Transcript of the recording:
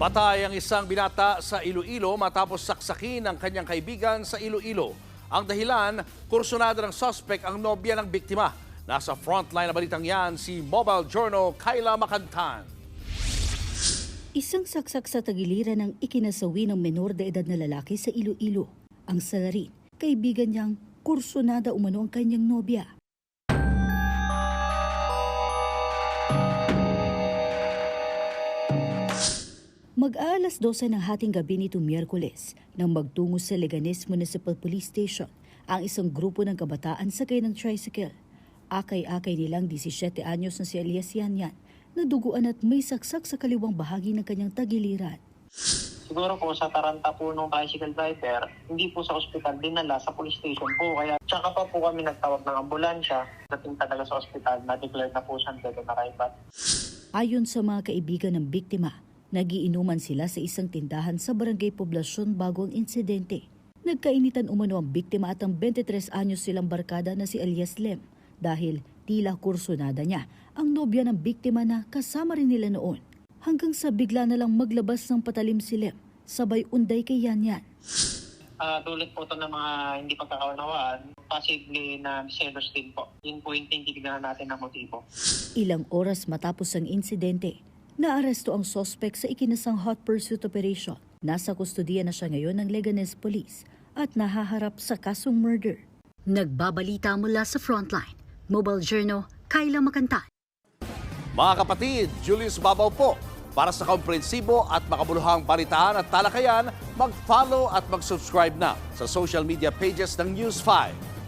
Patay ang isang binata sa Iloilo matapos saksakin ng kanyang kaibigan sa Iloilo. Ang dahilan, kursunado ng suspect ang nobya ng biktima. Nasa frontline na balitang yan si Mobile Journal Kyla Makantan. Isang saksak sa tagiliran ng ikinasawi ng menor de edad na lalaki sa Iloilo. Ang salarin, kaibigan niyang kursunada umano ang kanyang nobya. Mag-aalas 12 ng hating gabi nito Miyerkules nang magtungo sa Leganes Municipal Police Station ang isang grupo ng kabataan sakay ng tricycle. Akay-akay nilang 17 anyos na si Elias Yanyan na duguan at may saksak sa kaliwang bahagi ng kanyang tagiliran. Siguro po sa taranta po nung tricycle driver, hindi po sa ospital dinala sa police station po. Kaya tsaka pa po kami nagtawag ng ambulansya. Dating talaga sa ospital, na-declare na po siyang dead on arrival. Ayon sa mga kaibigan ng biktima, nagiinuman sila sa isang tindahan sa barangay Poblasyon bago ang insidente. Nagkainitan umano ang biktima at ang 23 anyos silang barkada na si Elias Lem dahil tila kursunada niya ang nobya ng biktima na kasama rin nila noon. Hanggang sa bigla na lang maglabas ng patalim si Lem, sabay unday kay Yanyan. Ah, dulot po ito ng mga hindi pagkakaunawaan, possibly na jealous din po. Yun po yung tinitignan natin ng motibo. Ilang oras matapos ang insidente, naaresto ang sospek sa ikinasang hot pursuit operation. Nasa kustodiya na siya ngayon ng Leganes Police at nahaharap sa kasong murder. Nagbabalita mula sa frontline. Mobile Journal, Kyla Makantan. Mga kapatid, Julius Babaw po. Para sa komprehensibo at makabuluhang balitaan at talakayan, mag-follow at mag-subscribe na sa social media pages ng News 5.